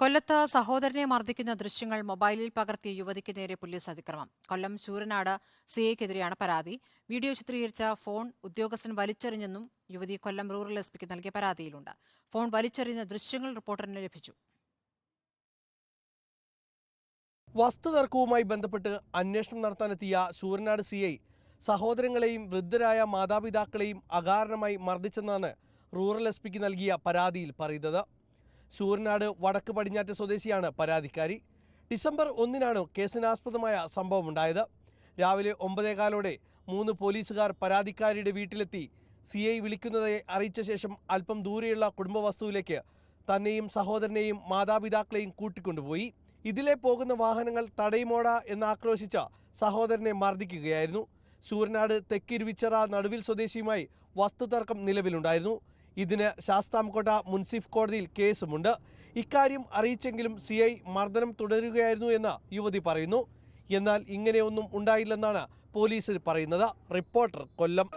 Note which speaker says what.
Speaker 1: കൊല്ലത്ത് സഹോദരനെ മർദ്ദിക്കുന്ന ദൃശ്യങ്ങൾ മൊബൈലിൽ പകർത്തിയ യുവതിക്ക് നേരെ പോലീസ് അതിക്രമം. കൊല്ലം ശൂരനാട് സിഐക്കെതിരെയാണ് പരാതി. വീഡിയോ ചിത്രീകരിച്ച ഫോൺ ഉദ്യോഗസ്ഥൻ വലിച്ചെറിഞ്ഞെന്നും യുവതി കൊല്ലം റൂറൽ എസ് പിക്ക് നൽകിയ പരാതിയിലുണ്ട്. ഫോൺ വലിച്ചെറിയുന്ന ദൃശ്യങ്ങൾ റിപ്പോർട്ടറിന് ലഭിച്ചു.
Speaker 2: വസ്തുതർക്കവുമായി ബന്ധപ്പെട്ട് അന്വേഷണം നടത്താനെത്തിയ ശൂരനാട് സി ഐ സഹോദരങ്ങളെയും വൃദ്ധരായ മാതാപിതാക്കളെയും അകാരണമായി മർദ്ദിച്ചെന്നാണ് റൂറൽ എസ് പിക്ക് നൽകിയ പരാതിയിൽ പറയുന്നത്. ശൂരനാട് വടക്ക് പടിഞ്ഞാറ്റ് സ്വദേശിയാണ് പരാതിക്കാരി. ഡിസംബർ ഒന്നിനാണ് കേസിനാസ്പദമായ സംഭവമുണ്ടായത്. രാവിലെ ഒമ്പതേകാലോടെ മൂന്ന് പോലീസുകാർ പരാതിക്കാരിയുടെ വീട്ടിലെത്തി. സി ഐ വിളിക്കുന്നതെ അറിയിച്ച ശേഷം അല്പം ദൂരെയുള്ള കുടുംബവസ്തുവിലേക്ക് തന്നെയും സഹോദരനെയും മാതാപിതാക്കളെയും കൂട്ടിക്കൊണ്ടുപോയി. ഇതിലെ പോകുന്ന വാഹനങ്ങൾ തടയുമോട എന്ന് ആക്രോശിച്ച സഹോദരനെ മർദ്ദിക്കുകയായിരുന്നു. സൂര്യനാട് തെക്കിരുവിച്ചറ നടുവിൽ സ്വദേശിയുമായി വസ്തുതർക്കം നിലവിലുണ്ടായിരുന്നു. ഇതിന് ശാസ്താംകോട്ട മുൻസിഫ് കോടതിയിൽ കേസുമുണ്ട്. ഇക്കാര്യം അറിയിച്ചെങ്കിലും സി ഐ മർദ്ദനം തുടരുകയായിരുന്നു എന്ന് യുവതി പറയുന്നു. എന്നാൽ ഇങ്ങനെയൊന്നും ഉണ്ടായില്ലെന്നാണ് പോലീസിൽ പറയുന്നത്. റിപ്പോർട്ടർ കൊല്ലം.